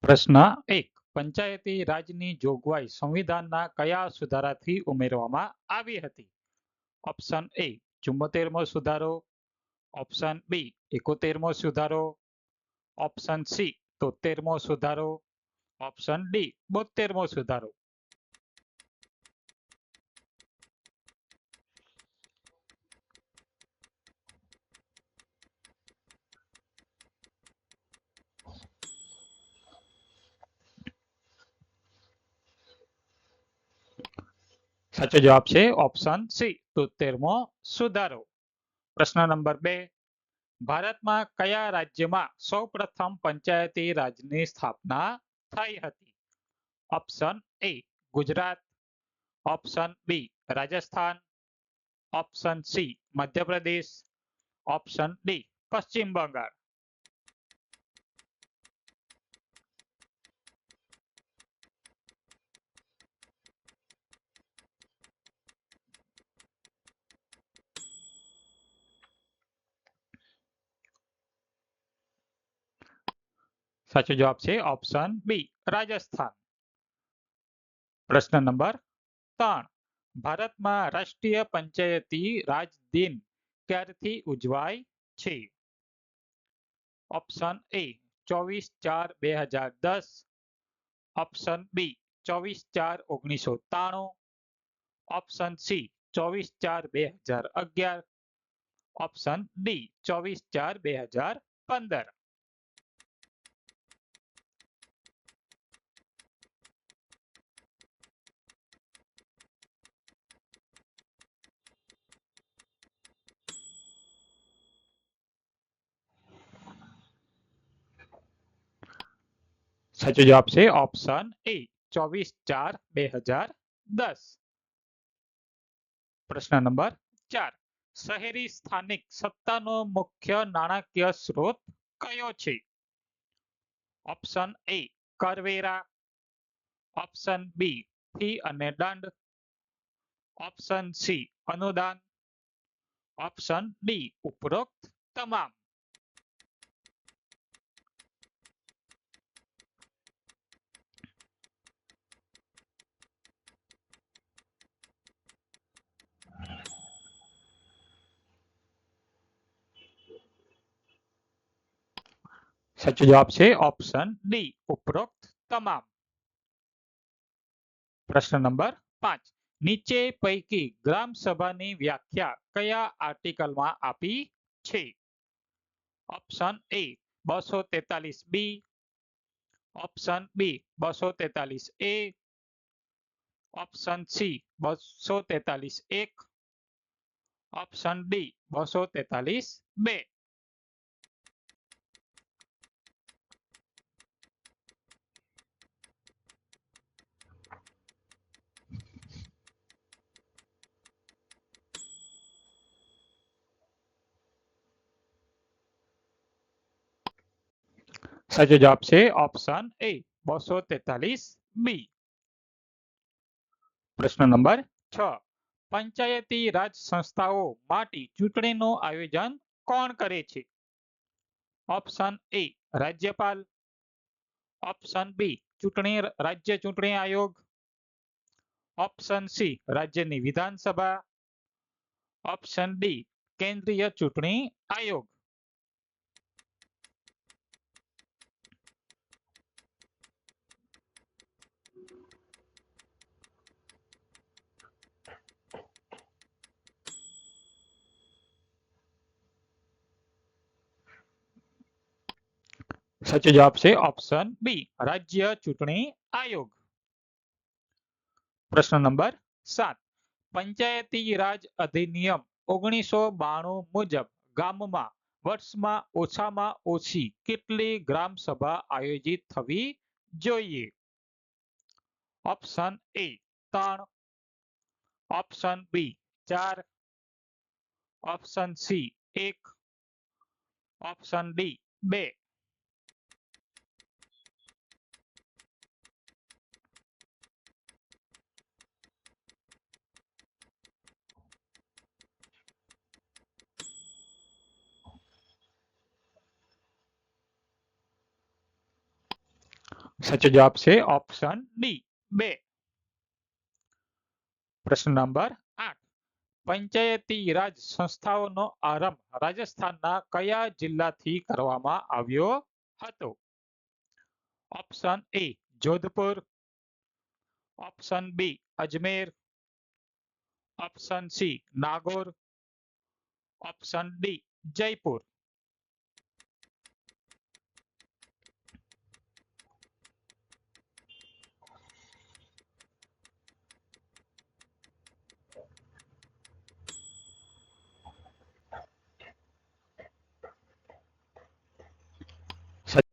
પ્રશ્ન એક. પંચાયતી રાજની જોગવાઈ સંવિધાનના કયા સુધારાથી ઉમેરવામાં આવી હતી? ઓપ્શન એ ચુમ્મોતેરમો સુધારો. ઓપ્શન બી એકોતેરમો સુધારો. ઓપ્શન સી તોતેરમો સુધારો. ઓપ્શન ડી બોતેરમો સુધારો. સાચો જવાબ છે ઓપ્શન સી તોતેરમો સુધારો. પ્રશ્ન નંબર બે, ભારતમાં કયા રાજ્યમાં સૌપ્રથમ પંચાયતી રાજની સ્થાપના થઈ હતી? Option A Gujarat. Option B Rajasthan. Option C Madhya Pradesh. Option D Paschim Bangal. સાચો જવાબ છે ઓપ્શન બી રાજસ્થાન પ્રશ્ન નંબર ત્રણ ભારતમાં રાષ્ટ્રીય પંચાયતી રાજ દિન ક્યારથી ઉજવાય છે ઓપ્શન એ ચોવીસ ચાર બે હજાર દસ ઓપ્શન બી ચોવીસ ચાર ઓગણીસો ત્રાણું ઓપ્શન સી ચોવીસ ચાર બે હજાર અગિયાર ઓપ્શન ડી ચોવીસ ચાર બે હજાર પંદર સાચો જવાબ છે ઓપ્શન એ ચોવીસ ચાર બે હજાર દસ પ્રશ્ન નંબર ચાર શહેરી સ્થાનિક સત્તાનો મુખ્ય નાણાકીય સ્ત્રોત કયો છે ઓપ્શન એ કરવેરા ઓપ્શન બી ફી અને દંડ ઓપ્શન સી અનુદાન ઓપ્શન ડી ઉપરોક્ત તમામ સાચો જવાબ છે ઓપ્શન ડી ઉપરોક્ત તમામ પ્રશ્ન નંબર પાંચ નીચે પૈકી ગ્રામ સભાની વ્યાખ્યા કયા આર્ટિકલમાં આપી છે ઓપ્શન એ બસો તેતાલીસ બી ઓપ્શન બી બસો તેતાલીસ એ ઓપ્શન સી બસો તેતાલીસ એક ઓપ્શન ડી બસો તેતાલીસ બે સાચો જવાબ છે ઓપ્શન એ બસો તેતાલીસ બી પ્રશ્ન નંબર છ પંચાયતી રાજ સંસ્થાઓ માટે ચૂંટણીનું આયોજન કોણ કરે છે? ઓપ્શન એ રાજ્યપાલ. ઓપ્શન બી ચૂંટણી, રાજ્ય ચૂંટણી આયોગ. ઓપ્શન સી રાજ્યની વિધાનસભા. ઓપ્શન ડી કેન્દ્રીય ચૂંટણી આયોગ. સાચો જવાબ છે ઓપ્શન બી રાજ્ય ચૂંટણી આયોગ પ્રશ્ન નંબર સાત પંચાયતી રાજ અધિનિયમ ઓગણીસો બાણું મુજબ ગામમાં વર્ષમાં ઓછામાં ઓછી કેટલી ગ્રામ સભા આયોજિત થવી જોઈએ ઓપ્શન એ ત્રણ ઓપ્શન બી ચાર ઓપ્શન સી એક ઓપ્શન ડી બે સાચો જવાબ છે ઓપ્શન ડી બે પ્રશ્ન નંબર આઠ પંચાયતી રાજ સંસ્થાઓનો આરંભ રાજસ્થાનના કયા જિલ્લાથી કરવામાં આવ્યો હતો? Option A Jodhpur. Option B Ajmer. Option C Nagaur. Option D Jaipur.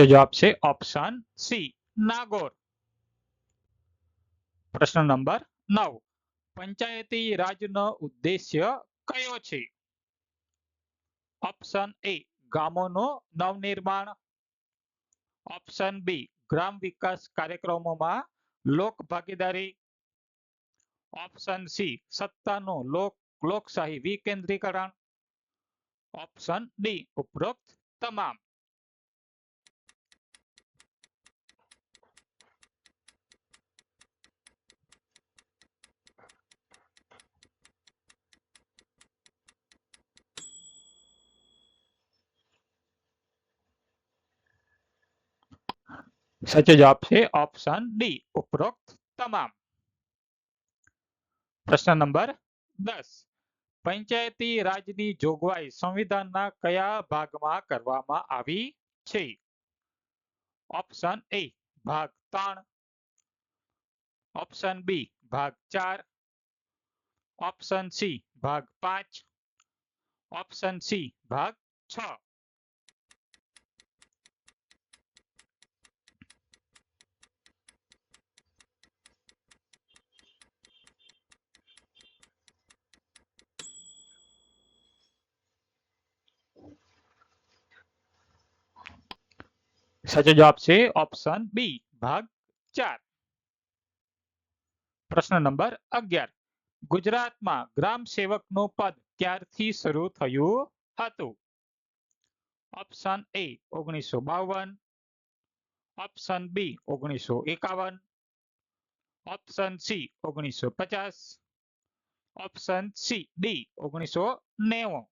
સાચો જવાબ છે ઓપ્શન સી નાગોર પ્રશ્ન નંબર નવ પંચાયતી રાજનો ઉદ્દેશ્ય કયો છે ઓપ્શન એ ગામોનો નવનિર્માણ ઓપ્શન બી ગ્રામ વિકાસ કાર્યક્રમોમાં લોક ભાગીદારી ઓપ્શન સી સત્તાનું લોક લોકશાહી વિકેન્દ્રીકરણ ઓપ્શન ડી ઉપરોક્ત તમામ સાચો જવાબ છે ઓપ્શન ડી ઉપરોક્ત તમામ પ્રશ્ન નંબર દસ પંચાયતી રાજની જોગવાઈ સંવિધાનના કયા ભાગમાં કરવામાં આવી છે ઓપ્શન એ ભાગ ત્રણ ઓપ્શન બી ભાગ ચાર ઓપ્શન સી ભાગ પાંચ ઓપ્શન સી ભાગ છ સાચો જવાબ છે ઓપ્શન બી, ભાગ ચાર. પ્રશ્ન નંબર અગિયાર. ગુજરાતમાં ગ્રામ સેવકનું પદ ક્યારથી શરૂ થયું હતું? ઓપ્શન એ, ઓગણીસો બાવન. ઓપ્શન બી, ઓગણીસો એકાવન. ઓપ્શન સી, ઓગણીસો પચાસ. ઓપ્શન સી, ડી, ઓગણીસો નેવું.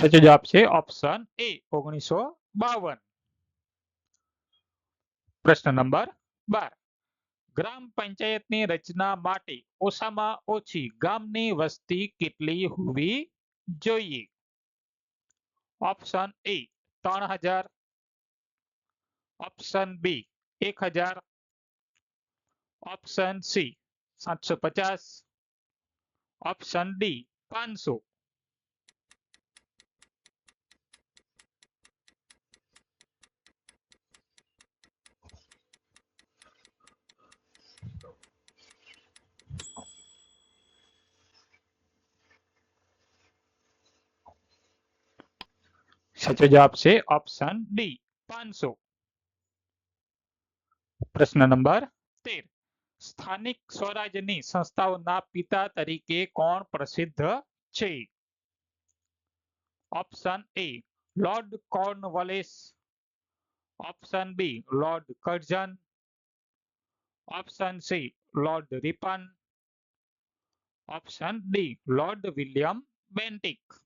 સાચો જવાબ છે ઓપ્શન એ ઓગણીસો બાવન પ્રશ્ન નંબર બાર ગ્રામ પંચાયતની રચના માટે ઓછામાં ઓછી ગામની વસ્તી કેટલી હોવી જોઈએ ઓપ્શન એ ત્રણ હજાર ઓપ્શન બી એક હજાર ઓપ્શન સી સાતસો પચાસ ઓપ્શન ડી પાંચસો સાચો જવાબ છે ઓપ્શન ડી પાંચસો પ્રશ્ન નંબર તેર સ્થાનિક સ્વરાજ્યની સંસ્થાઓના પિતા તરીકે કોણ પ્રસિદ્ધ છે option A Lord Cornwallis option B Lord Curzon option C Lord Ripon option D Lord William Bentinck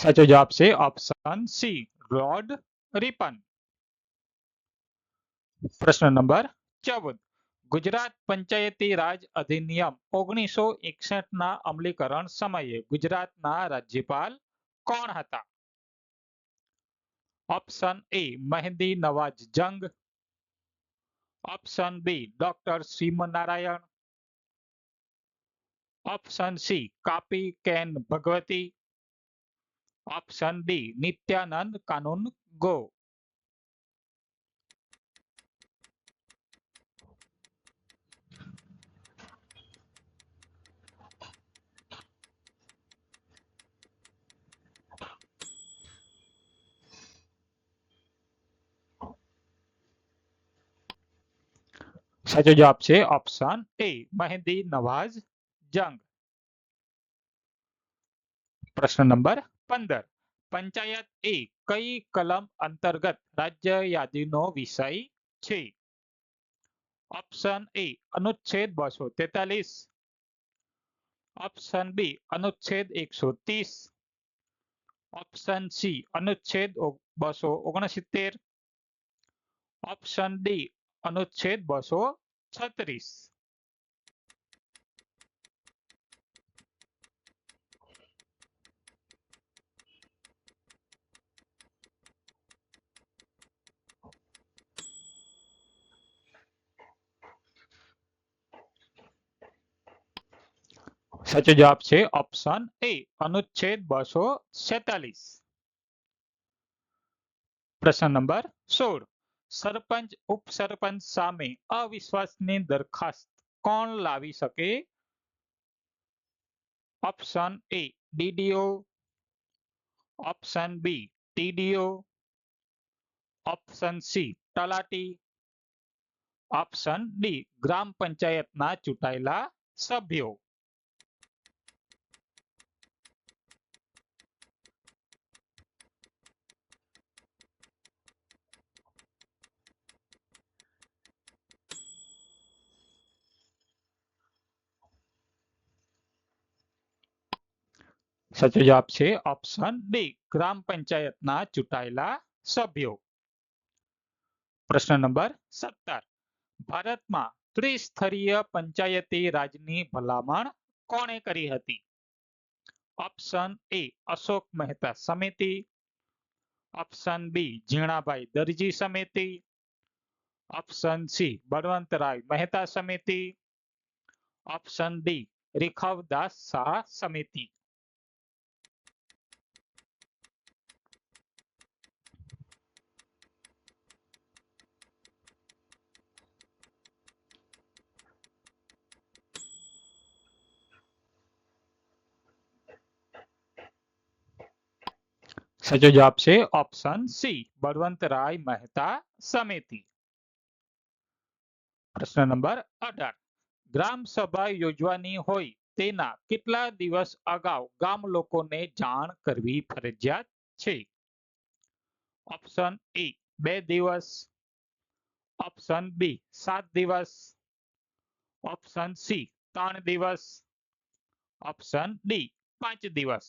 સાચો જવાબ છે ઓપ્શન સી લોર્ડ રિપન પ્રશ્ન નંબર ચૌદ ગુજરાત પંચાયતી રાજ અધિનિયમ ઓગણીસો એકસઠ ના અમલીકરણ સમયે ગુજરાતના રાજ્યપાલ કોણ હતા option A Mehdi Nawaz Jung option B doctor Shrimannarayan option C કાપી can Bhagwati option D Nityanand કાનૂન ગો સાચો જવાબ છે ઓપ્શન એ મહેંદી નવાઝ જંગ પ્રશ્ન નંબર પંદર પંચાયત એ કઈ કલમ અંતર્ગત રાજ્ય યાદીનો વિષય છે ઓપ્શન એ અનુચ્છેદ બસો તેતાલીસ ઓપ્શન બી અનુચ્છેદ એકસો ત્રીસ ઓપ્શન સી અનુચ્છેદ બસો ઓગણસિત્તેર ઓપ્શન ડી અનુચ્છેદ બસો છત્રીસ સાચો જવાબ છે ઓપ્શન એ અનુચ્છેદ બસો છેતાલીસ. પ્રશ્ન નંબર સોળ. સરપંચ, ઉપસરપંચ સામે અવિશ્વાસની દરખાસ્ત કોણ લાવી શકે? Option A DDO option B TDO option C તલાટી. ઓપ્શન ડી ગ્રામ પંચાયતના ચૂંટાયેલા સભ્યો. સાચો જવાબ છે ઓપ્શન ડી ગ્રામ પંચાયતના ચૂંટાયેલા સભ્યો પ્રશ્ન નંબર સત્તર ભારતમાં ત્રિસ્તરીય પંચાયતી રાજની ભલામણ કોણે કરી હતી ઓપ્શન એ અશોક મહેતા સમિતિ ઓપ્શન બી ઝીણાભાઈ દરજી સમિતિ ઓપ્શન સી બળવંતરાય મહેતા સમિતિ ઓપ્શન ડી રીખવદાસ શાહ સમિતિ સાચો જવાબ છે ઓપ્શન સી બળવંતરાય મહેતા સમિતિ પ્રશ્ન નંબર અઢાર ગ્રામ સભા યોજવાની હોય તેના કેટલા દિવસ અગાઉ ગામ લોકોને જાણ કરવી ફરજિયાત છે ઓપ્શન એ બે દિવસ ઓપ્શન બી સાત દિવસ ઓપ્શન સી ત્રણ દિવસ ઓપ્શન ડી પાંચ દિવસ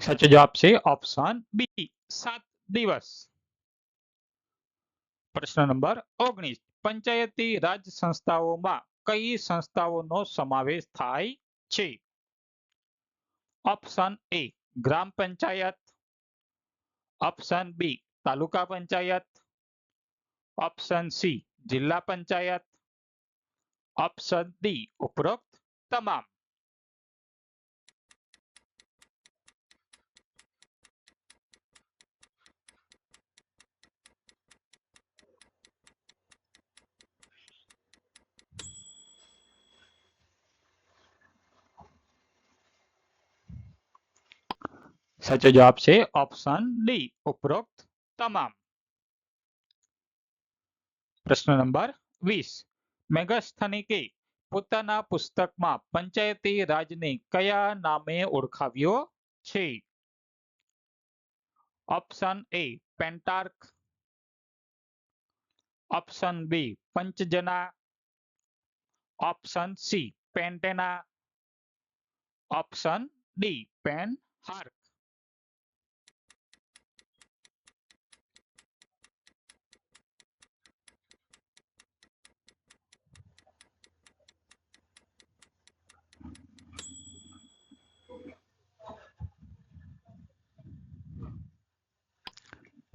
સાચો જવાબ છે ઓપ્શન બી સાત દિવસ પ્રશ્ન નંબર ઓગણીસ પંચાયતી રાજ સંસ્થાઓમાં કઈ સંસ્થાઓનો સમાવેશ થાય છે option A gram panchayat option B taluka panchayat option C જિલ્લા પંચાયત ઓપ્શન ડી ઉપરોક્ત તમામ સાચો જવાબ છે ઓપ્શન ડી ઉપરોક્ત તમામ પ્રશ્ન નંબર વીસ મેગસ્થનિકે પોતાના પુસ્તકમાં પંચાયતી રાજને કયા નામે ઓળખાવ્યો છે option A pentarch option B Panchajana option C પેન્ટેના option D pen હાર્ક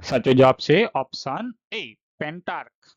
સાચો જવાબ છે ઓપ્શન એ પેન્ટાર્ક